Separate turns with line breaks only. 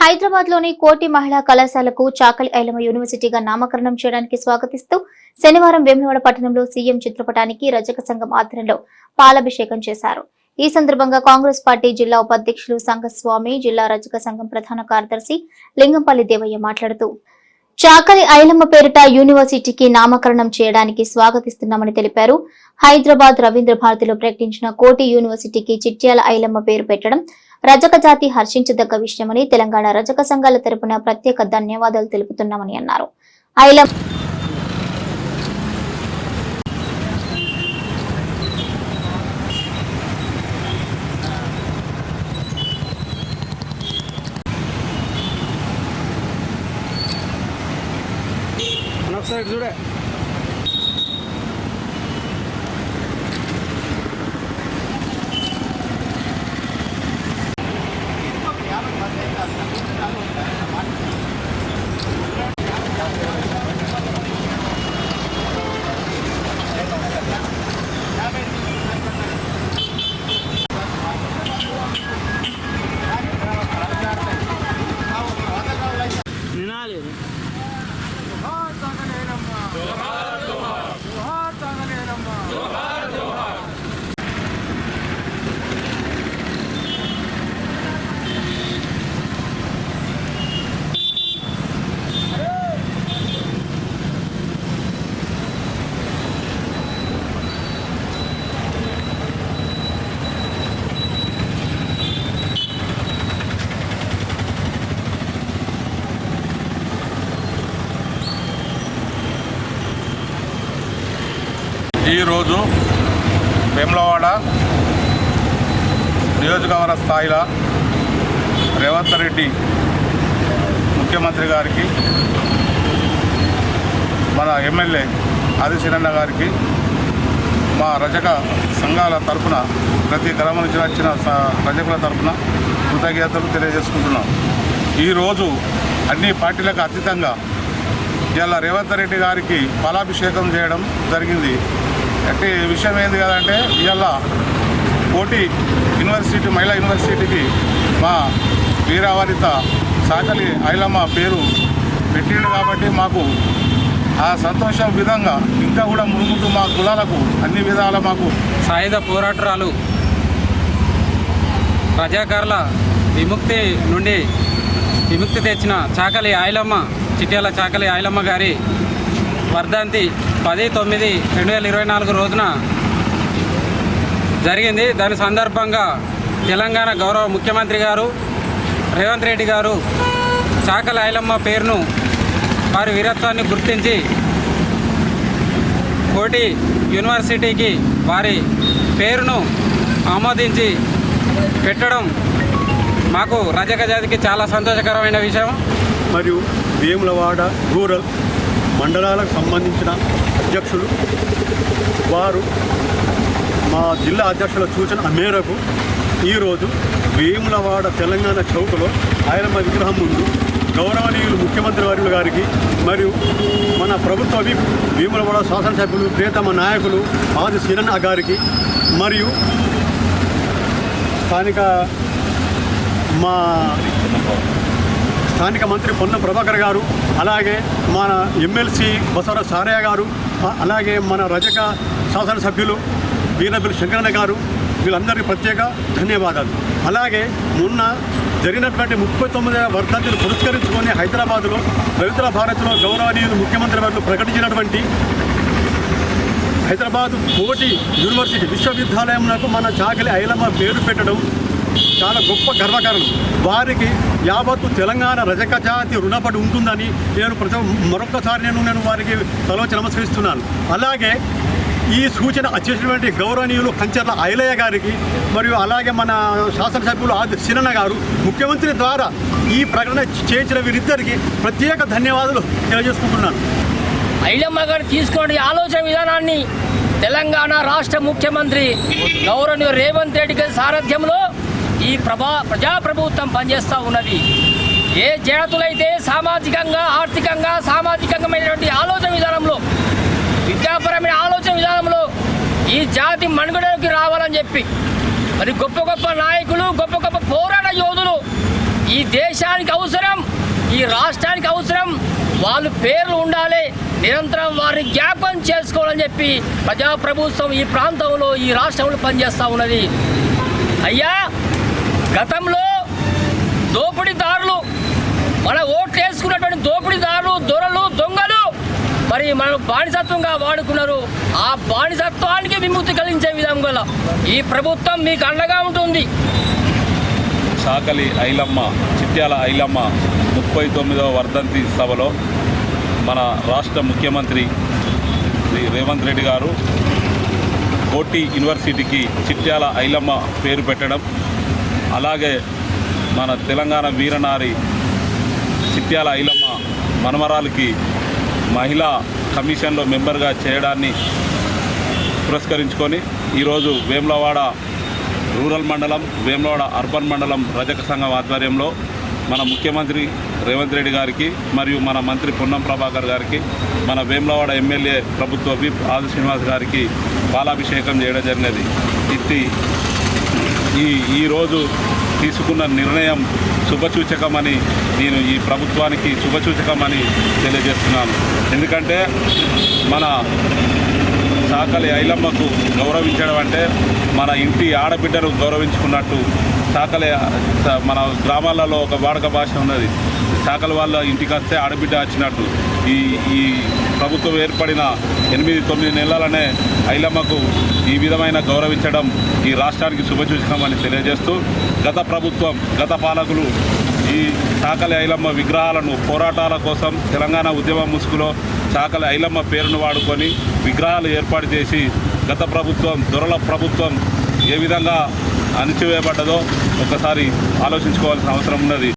హైదరాబాద్లోని కోటి మహిళా కళాశాలకు చాకలి ఐలమ్మ యూనివర్సిటీగా నామకరణం చేయడానికి స్వాగతిస్తూ శనివారం వేములవాడ పట్టణంలో సీఎం చిత్రపటానికి రజక సంఘం ఆధ్వర్యంలో పాలాభిషేకం చేశారు. ఈ సందర్భంగా కాంగ్రెస్ పార్టీ జిల్లా ఉపాధ్యక్షులు సంఘస్వామి జిల్లా రజక సంఘం ప్రధాన కార్యదర్శి లింగంపల్లి దేవయ్య మాట్లాడుతూ చాకలి ఐలమ్మ పేరిట యూనివర్సిటీకి నామకరణం చేయడానికి స్వాగతిస్తున్నామని తెలిపారు. హైదరాబాద్ రవీంద్ర భారతిలో ప్రకటించిన కోటి యూనివర్సిటీకి చిట్యాల ఐలమ్మ పేరు పెట్టడం రజక జాతి హర్షించదగ్గ విషయమని తెలంగాణ రజక సంఘాల తరపున ప్రత్యేక ధన్యవాదాలు తెలుపుతున్నామని అన్నారు. ఐలం
అన్న ఒకసారి చూడే.
ఈరోజు వేములవాడ నియోజకవర్గ స్థాయిలో రేవంత్ రెడ్డి ముఖ్యమంత్రి గారికి మన ఎమ్మెల్యే ఆదిశరణ గారికి మా రజక సంఘాల తరపున ప్రతి గ్రామం నుంచి వచ్చిన స- రజకుల తరపున కృతజ్ఞతలు తెలియజేసుకుంటున్నాం. ఈరోజు అన్ని పార్టీలకు అతీతంగా ఇలా రేవంత్ రెడ్డి గారికి ఫలాభిషేకం చేయడం జరిగింది. అంటే విషయం ఏంది కదంటే ఇవాళ కోటి యూనివర్సిటీ మహిళా యూనివర్సిటీకి మా వీరావరిత సాకలి ఐలమ్మ పేరు పెట్టిండు కాబట్టి మాకు ఆ సంతోషం విధంగా ఇంకా కూడా మునుముందు మా కులాలకు అన్ని విధాల మాకు
సాయుధ పోరాటరాలు ప్రజాకారుల విముక్తి నుండి విముక్తి తెచ్చిన చాకలి ఆయలమ్మ చిట్యాల చాకలి ఆయలమ్మ గారి వర్ధంతి పది తొమ్మిది రెండు వేల ఇరవై నాలుగు రోజున జరిగింది. దాని సందర్భంగా తెలంగాణ గౌరవ ముఖ్యమంత్రి గారు రేవంత్ రెడ్డి గారు చాకల ఐలమ్మ పేరును వారి వీరత్వాన్ని గుర్తించి కోటి యూనివర్సిటీకి వారి పేరును ఆమోదించి పెట్టడం మాకు రజక జాతికి చాలా సంతోషకరమైన విషయం.
మరియు వేములవాడ రూరల్ మండలాలకు సంబంధించిన అధ్యక్షులు. వారు మా జిల్లా అధ్యక్షుల సూచన మేరకు ఈరోజు వేములవాడ తెలంగాణ చౌకలో ఆయనమ్మ విగ్రహం ముందు గౌరవనీయులు ముఖ్యమంత్రి వర్యులు గారికి మరియు మన ప్రభుత్వ విప్ వేములవాడ శాసనసభ్యులు ప్రియతమ నాయకులు ఆది సిరణ గారికి మరియు స్థానిక మా స్థానిక మంత్రి పొన్న ప్రభాకర్ గారు అలాగే మన ఎమ్మెల్సీ బసవరాజ్ సారయ్య గారు అలాగే మన రజక శాసనసభ్యులు వీరబిల్ శంకరన్న గారు వీళ్ళందరికీ ప్రత్యేక ధన్యవాదాలు. అలాగే మొన్న జరిగినటువంటి ముప్పై తొమ్మిదవ వర్ధంతిని పురస్కరించుకొని హైదరాబాదులో రవీంద్ర భారత్లో గౌరవనీయులు ముఖ్యమంత్రి వారు ప్రకటించినటువంటి హైదరాబాద్ కోటి యూనివర్సిటీ విశ్వవిద్యాలయంలో మన చాకలి ఐలమ్మ పేరు పెట్టడం చాలా గొప్ప గర్వకారణం. వారికి యావత్తు తెలంగాణ రజక జాతి రుణపడి ఉంటుందని నేను ప్రతి మరొకసారి నేను నేను వారికి తలవచ్చి నమస్కరిస్తున్నాను. అలాగే ఈ సూచన చేసినటువంటి గౌరవనీయులు కంచర్ల ఐలయ్య గారికి మరియు అలాగే మన శాసనసభ్యులు ఆది సినన్న గారు ముఖ్యమంత్రి ద్వారా ఈ ప్రకటన చేయించిన వీరిద్దరికి ప్రత్యేక ధన్యవాదాలు తెలియజేసుకుంటున్నాను.
ఐలమ్మ గారు తీసుకునే ఆలోచన విధానాన్ని. తెలంగాణ రాష్ట్ర ముఖ్యమంత్రి గౌరవనీయ రేవంత్ రెడ్డి గారి సారథ్యంలో ఈ ప్రభా ప్రజాప్రభుత్వం పనిచేస్తూ ఉన్నది. ఏ జాతులైతే సామాజికంగా ఆర్థికంగా సామాజికమైనటువంటి ఆలోచన విధానంలో విద్యాపరమైన ఆలోచన విధానంలో ఈ జాతి మనుగడలోకి రావాలని చెప్పి మరి గొప్ప గొప్ప నాయకులు గొప్ప గొప్ప పోరాట యోధులు ఈ దేశానికి అవసరం ఈ రాష్ట్రానికి అవసరం వాళ్ళు పేర్లు ఉండాలి నిరంతరం వారిని జ్ఞాపకం చేసుకోవాలని చెప్పి ప్రజాప్రభుత్వం ఈ ప్రాంతంలో ఈ రాష్ట్రంలో పనిచేస్తూ ఉన్నది. అయ్యా గతంలో దోపిడీదారులు మన ఓట్లు వేసుకున్నటువంటి దోపిడీదారులు దొరలు దొంగలు మరి మనం బానిసత్వంగా వాడుకున్నారు. ఆ బానిసత్వానికి విముక్తి కలిగించే విధంగా ఈ ప్రభుత్వం మీకు అండగా ఉంటుంది.
సాకలి ఐలమ్మ చిట్యాల ఐలమ్మ ముప్పై తొమ్మిదవ వర్ధంతి సభలో మన రాష్ట్ర ముఖ్యమంత్రి శ్రీ రేవంత్ రెడ్డి గారు కోటి యూనివర్సిటీకి చిట్యాల ఐలమ్మ పేరు పెట్టడం అలాగే మన తెలంగాణ వీరనారి చిత్యాల ఐలమ్మ మనమరాలకి మహిళా కమిషన్లో మెంబర్గా చేయడాన్ని పురస్కరించుకొని ఈరోజు వేములవాడ రూరల్ మండలం వేములవాడ అర్బన్ మండలం రజక సంఘం ఆధ్వర్యంలో మన ముఖ్యమంత్రి రేవంత్ రెడ్డి గారికి మరియు మన మంత్రి పొన్నం ప్రభాకర్ గారికి మన వేములవాడ ఎమ్మెల్యే ప్రభుత్వ విప్ ఆది శ్రీనివాస్ గారికి పాలాభిషేకం చేయడం జరిగినది. ఇది ఈ ఈరోజు తీసుకున్న నిర్ణయం శుభసూచకమని నేను ఈ ప్రభుత్వానికి శుభసూచకమని తెలియజేస్తున్నాను. ఎందుకంటే మన చాకలి ఐలమ్మకు గౌరవించడం అంటే మన ఇంటి ఆడబిడ్డను గౌరవించుకున్నట్టు చాకలి మన గ్రామాలలో ఒక వాడక భాష ఉన్నది. చాకలి వాళ్ళ ఇంటికి వస్తే ఆడబిడ్డ వచ్చినట్టు. ఈ ఈ ప్రభుత్వం ఏర్పడిన ఎనిమిది తొమ్మిది నెలలనే ఐలమ్మకు ఈ విధమైన గౌరవించడం ఈ రాష్ట్రానికి శుభసూచకమని తెలియజేస్తూ గత ప్రభుత్వం గత పాలకులు ఈ చాకలి ఐలమ్మ విగ్రహాలను పోరాటాల కోసం తెలంగాణ ఉద్యమ ముసుగులో చాకలి ఐలమ్మ పేరును వాడుకొని విగ్రహాలు ఏర్పాటు చేసి గత ప్రభుత్వం దొరల ప్రభుత్వం ఏ విధంగా అణిచివేయబడ్డదో ఒకసారి ఆలోచించుకోవాల్సిన అవసరం ఉన్నది.